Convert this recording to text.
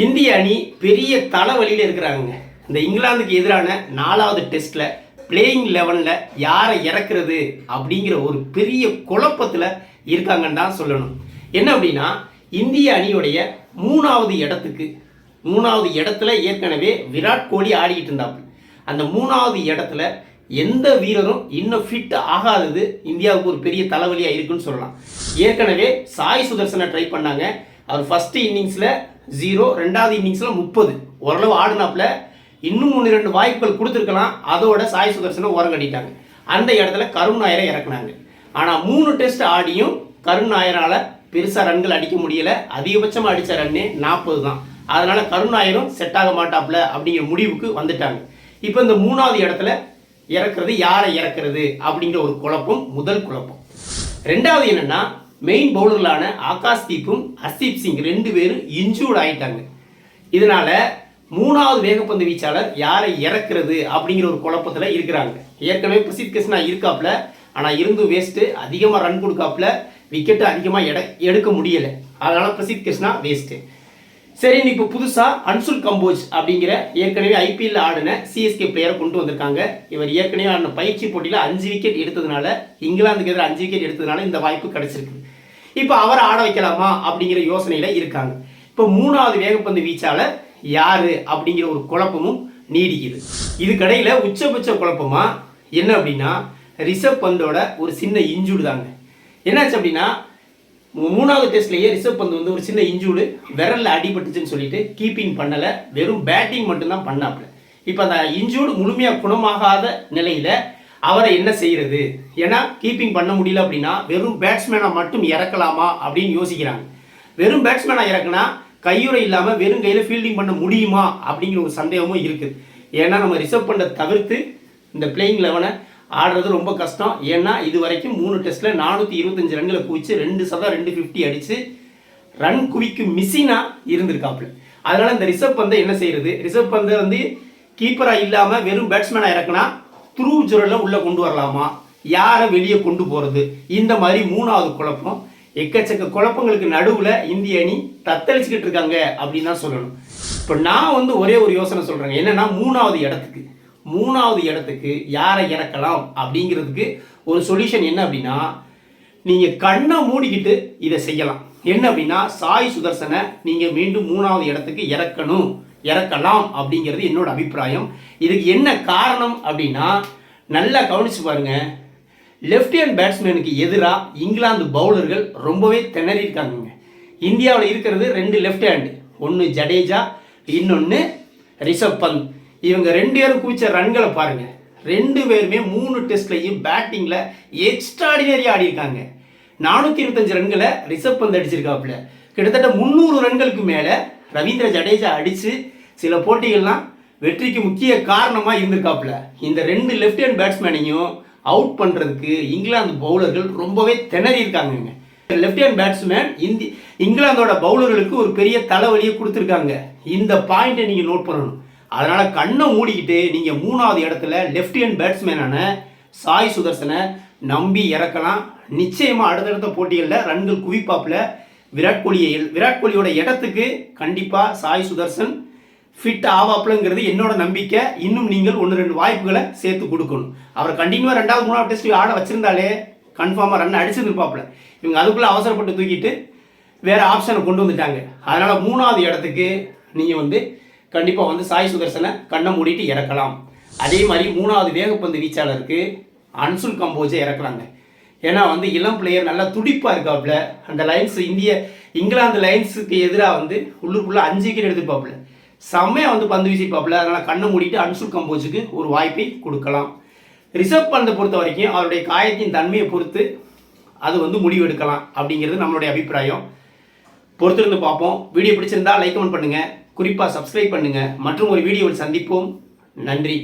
இந்திய அணி பெரிய தலைவலியில் இருக்கிறாங்க இந்த இங்கிலாந்துக்கு எதிரான நாலாவது டெஸ்ட்டில் பிளேயிங் லெவனில் யாரை இறக்குறது அப்படிங்கிற ஒரு பெரிய குழப்பத்தில் இருக்காங்கன்னு தான் சொல்லணும். என்ன அப்படின்னா இந்திய அணியுடைய மூணாவது இடத்துக்கு மூணாவது இடத்துல ஏற்கனவே விராட் கோலி ஆடிக்கிட்டு இருந்தாப்பு அந்த மூணாவது இடத்துல எந்த வீரரும் இன்னும் ஃபிட் ஆகாதது இந்தியாவுக்கு ஒரு பெரிய தலைவலியாக இருக்குன்னு சொல்லலாம். ஏற்கனவே சாய் சுதர்சனை ட்ரை பண்ணாங்க. அவர் ஃபஸ்ட்டு இன்னிங்ஸில் ஜீரோ ரெண்டாவது இன்னிங்ஸில் முப்பது. ஓரளவு ஆடினாப்புல இன்னும் ஒன்று ரெண்டு வாய்ப்புகள் கொடுத்துருக்கலாம். அதோட சாய் சுதர்சனை ஓரங்கடிட்டாங்க அந்த இடத்துல கருண் நாயரை இறக்குனாங்க. ஆனால் மூணு டெஸ்ட் ஆடியும் கருண் நாயரால் பெருசாக ரன்கள் அடிக்க முடியல. அதிகபட்சமாக அடித்த ரன்னே நாற்பது தான். அதனால் கருண் நாயரும் செட் ஆக மாட்டாப்புல அப்படிங்கிற முடிவுக்கு வந்துட்டாங்க. இப்போ இந்த மூணாவது இடத்துல இறக்குறது யாரை இறக்குறது அப்படிங்கிற ஒரு குழப்பம் முதல் குழப்பம். ரெண்டாவது என்னன்னா மெயின் பவுலர்களான ஆகாஷ் தீப்பும் ஹர்தீப் சிங் ரெண்டு பேரும் இன்ஜூர்ட் ஆயிட்டாங்க. இதனால மூணாவது வேகப்பந்து வீச்சாளர் யாரை இறக்குறது அப்படிங்கிற ஒரு குழப்பத்தில் இருக்கிறாங்க. ஏற்கனவே பிரசித் கிருஷ்ணா இருக்காப்ல ஆனால் இருந்தும் வேஸ்ட்டு அதிகமாக ரன் கொடுக்காப்ல விக்கெட்டு அதிகமாக எட எடுக்க முடியலை. அதனால பிரசித் கிருஷ்ணா வேஸ்ட்டு சரி இப்போ புதுசாக அன்சுல் கம்போஜ் அப்படிங்கிற ஏற்கனவே ஐபிஎல் ஆடின சிஎஸ்கே பிளேயரை கொண்டு வந்திருக்காங்க. இவர் ஏற்கனவே ஆடின பயிற்சி போட்டியில் அஞ்சு விக்கெட் எடுத்ததுனால இங்கிலாந்துக்கு எதிராக அஞ்சு விக்கெட் எடுத்ததுனால இந்த வாய்ப்பு கிடைச்சிருக்கு. இப்போ அவரை ஆட வைக்கலாமா அப்படிங்கிற யோசனையில இருக்காங்க. இப்போ மூணாவது வேகப்பந்து வீச்சாளர் யாரு அப்படிங்கிற ஒரு குழப்பமும் நீடிக்குது. இதுக்கடையில உச்சபட்ச குழப்பமா என்ன அப்படின்னா ரிஷப் பந்தோட ஒரு சின்ன இன்ஜூடு தாங்க. என்னாச்சு அப்படின்னா மூணாவது டெஸ்ட்லேயே ரிஷப் பந்த் வந்து ஒரு சின்ன இன்ஜூடு விரலில் அடிபட்டுச்சுன்னு சொல்லிட்டு கீப்பிங் பண்ணலை வெறும் பேட்டிங் மட்டும்தான் பண்ணாப்புல. இப்போ அந்த இன்ஜூடு முழுமையாக குணமாகாத நிலையில அவரை என்ன செய்யறது? ஏன்னா கீப்பிங் பண்ண முடியல அப்படின்னா வெறும் பேட்ஸ்மேனை மட்டும் இறக்கலாமா அப்படின்னு யோசிக்கிறாங்க. வெறும் பேட்ஸ்மேனாக இறக்குனா கையுறை இல்லாமல் வெறும் கையில் ஃபீல்டிங் பண்ண முடியுமா அப்படிங்கிற ஒரு சந்தேகமும் இருக்குது ஏன்னா நம்ம ரிசர்வ் பண்ண தவிர்த்து இந்த பிளேயிங் லெவனை ஆடுறது ரொம்ப கஷ்டம். ஏன்னா இது வரைக்கும் மூணு டெஸ்ட்டில் நானூற்றி இருபத்தஞ்சு ரன்களை குவிச்சு ரெண்டு சதம் ரெண்டு ஃபிஃப்டி அடித்து ரன் குவிக்கும் மிஷினாக இருந்திருக்காப்புல. அதனால் இந்த ரிசர்வ் பந்தை என்ன செய்கிறது ரிசர்வ் பந்தை வந்து கீப்பராக இல்லாமல் வெறும் பேட்ஸ்மேனா இறக்குனா த்ரூ ஜுரல உள்ளே கொண்டு வரலாமா? யாரை வெளியே கொண்டு போகிறது இந்த மாதிரி மூணாவது குழப்பம். எக்கச்சக்க குழப்பங்களுக்கு நடுவில் இந்திய அணி தத்தளிச்சுக்கிட்டு இருக்காங்க அப்படின்னு தான் சொல்லணும். இப்போ நான் வந்து ஒரே ஒரு யோசனை சொல்கிறேங்க என்னன்னா மூணாவது இடத்துக்கு. மூணாவது இடத்துக்கு யாரை இறக்கலாம் அப்படிங்கிறதுக்கு ஒரு சொல்யூஷன் என்ன அப்படின்னா நீங்கள் கண்ணை மூடிக்கிட்டு இதை செய்யலாம். என்ன அப்படின்னா சாய் சுதர்சனை நீங்கள் மீண்டும் மூணாவது இடத்துக்கு இறக்கணும். இறக்கலாம் அப்படிங்கிறது என்னோட அபிப்பிராயம். இதுக்கு என்ன காரணம் அப்படின்னா நல்லா கவனிச்சு பாருங்க. லெஃப்ட் ஹேண்ட் பேட்ஸ்மேனுக்கு எதிராக இங்கிலாந்து பவுலர்கள் ரொம்பவே திணறி இருக்காங்க இந்தியாவில் இருக்கிறது ரெண்டு லெஃப்ட் ஹேண்டு ஒன்று ஜடேஜா இன்னொன்று ரிஷப் பந்த். இவங்க ரெண்டு பேரும் குவிச்ச ரன்களை பாருங்கள் ரெண்டு பேருமே மூணு டெஸ்ட்லையும் பேட்டிங்கில் எக்ஸ்ட்ராடினரி ஆடி இருக்காங்க நானூற்றி இருபத்தஞ்சு ரன்களை ரிஷப் பந்த் அடிச்சிருக்காப்புல. கிட்டத்தட்ட முந்நூறு ரன்களுக்கு மேலே ரவீந்திர ஜடேஜா அடித்து சில போட்டிகள்லாம் வெற்றிக்கு முக்கிய காரணமாக இருந்திருக்காப்புல. இந்த ரெண்டு லெஃப்ட் ஹேண்ட் பேட்ஸ்மேனையும் அவுட் பண்ணுறதுக்கு இங்கிலாந்து பவுலர்கள் ரொம்பவே திணறி இருக்காங்கங்க. லெஃப்ட் ஹேண்ட் பேட்ஸ்மேன் இந்தி இங்கிலாந்தோட பவுலர்களுக்கு ஒரு பெரிய தலைவலியை கொடுத்துருக்காங்க. இந்த பாயிண்ட்டை நீங்கள் நோட் பண்ணணும். அதனால் கண்ணை மூடிக்கிட்டு நீங்கள் மூணாவது இடத்துல லெஃப்ட் ஹேண்ட் பேட்ஸ்மேனான சாய் சுதர்சனை நம்பி இறக்கலாம். நிச்சயமாக அடுத்தடுத்த போட்டிகளில் ரன்கள் குவிப்பாப்புல. விராட் கோலியை விராட் கோலியோட இடத்துக்கு கண்டிப்பாக சாய் சுதர்சன் ஃபிட் ஆவாப்பிலங்கிறது என்னோட நம்பிக்கை. இன்னும் நீங்கள் ஒன்று ரெண்டு வாய்ப்புகளை சேர்த்து கொடுக்கணும். அவர் கண்டினியூவாக ரெண்டாவது மூணாவது டெஸ்ட் ஆட வச்சிருந்தாலே கன்ஃபார்மாக ரன் அடிச்சிருப்பாப்புல இவங்க அதுக்குள்ளே அவசரப்பட்டு தூக்கிட்டு வேறு ஆப்ஷனை கொண்டு வந்துட்டாங்க. அதனால் மூணாவது இடத்துக்கு நீங்கள் வந்து கண்டிப்பாக வந்து சாய் சுதர்சனை கண்ணை மூடிட்டு இறக்கலாம். அதே மாதிரி மூணாவது வேகப்பந்து வீச்சாளருக்கு அன்சுல் கம்போஜை இறக்கலாங்க ஏன்னா வந்து இளம் பிளேயர் நல்லா துடிப்பாக இருக்காப்புல. அந்த லைன்ஸ் இந்திய இங்கிலாந்து லைன்ஸுக்கு எதிராக வந்து உள்ளுக்குள்ளே அஞ்சு விக்கெட் எடுத்துப்பாப்புல. செம்மையாக வந்து பந்து வீசிப்பாப்புல. அதனால் கண்ணை மூடிட்டு அன்சுல் கம்போஜுக்கு ஒரு வாய்ப்பை கொடுக்கலாம். ரிசர்வ் பந்தை பொறுத்த வரைக்கும் அவருடைய காயத்தின் தன்மையை பொறுத்து அது வந்து முடிவு எடுக்கலாம் அப்படிங்கிறது நம்மளுடைய அபிப்பிராயம். பொறுத்திருந்து பார்ப்போம். வீடியோ பிடிச்சிருந்தா லைக் கமெண்ட் பண்ணுங்கள் குறிப்பாக சப்ஸ்கிரைப் பண்ணுங்கள் மற்றும் ஒரு வீடியோவில் சந்திப்போம். நன்றி.